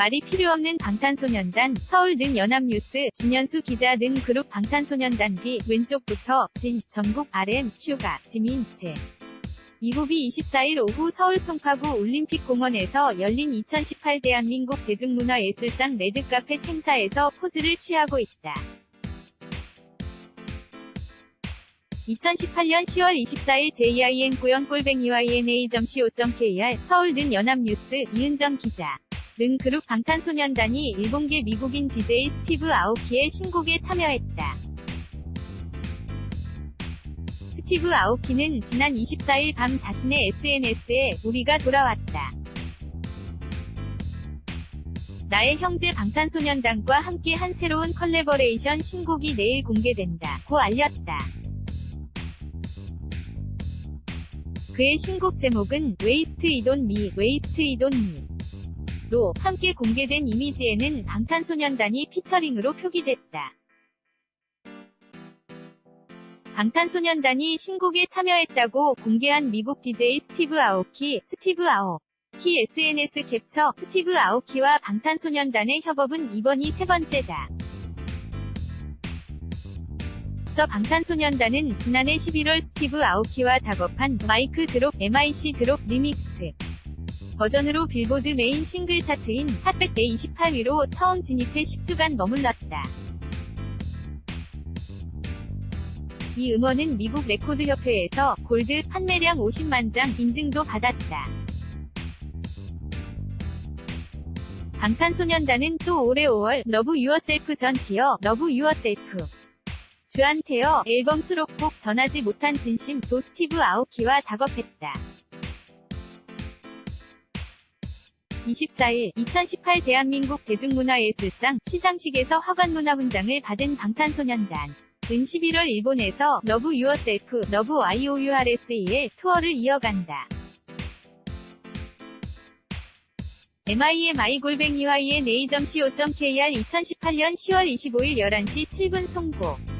말이 필요 없는 방탄소년단, 서울 는 연합뉴스, 진현수 기자 는 그룹 방탄소년단 B, 왼쪽부터, 진, 전국 RM, 슈가, 지민, 제. 이후비 24일 오후 서울 송파구 올림픽공원에서 열린 2018 대한민국 대중문화예술상 레드카펫 행사에서 포즈를 취하고 있다. 2018년 10월 24일 JIN 꾸연 꼴뱅이와 ENA.co.kr 서울 는 연합뉴스 이은정 기자 는 그룹 방탄소년단이 일본계 미국인 DJ 스티브 아오키의 신곡에 참여했다. 스티브 아오키는 지난 24일 밤 자신의 SNS에 우리가 돌아왔다. 나의 형제 방탄소년단과 함께 한 새로운 컬래버레이션 신곡이 내일 공개된다. 고 알렸다. 그의 신곡 제목은 웨이스트 이돈 미, 웨이스트 이돈 미. 로 함께 공개된 이미지에는 방탄소년단이 피처링으로 표기됐다. 방탄소년단이 신곡에 참여했다고 공개한 미국 DJ 스티브 아오키, 스티브 아오 키 SNS 캡처, 스티브 아오키와 방탄소년단의 협업은 이번이 세 번째다. 앞서 방탄소년단은 지난해 11월 스티브 아오키와 작업한 마이크 드롭 MIC 드롭 리믹스 버전으로 빌보드 메인 싱글 차트인 핫백대 28위로 처음 진입해 10주간 머물렀다. 이 음원은 미국 레코드협회에서 골드 판매량 50만 장 인증도 받았다. 방탄소년단은 또 올해 5월 러브 유어셀프 전 티어 러브 유어셀프 주한테어 앨범 수록곡 전하지 못한 진심 도 스티브 아오키와 작업했다. 24일 2018 대한민국 대중문화예술상 시상식에서 화관문화훈장을 받은 방탄소년단 은 11월 일본에서 러브 유어셀프 러브 YOURSE의 투어를 이어간다. MIMI 골뱅이와 ENA.co.kr 2018년 10월 25일 11시 7분 송고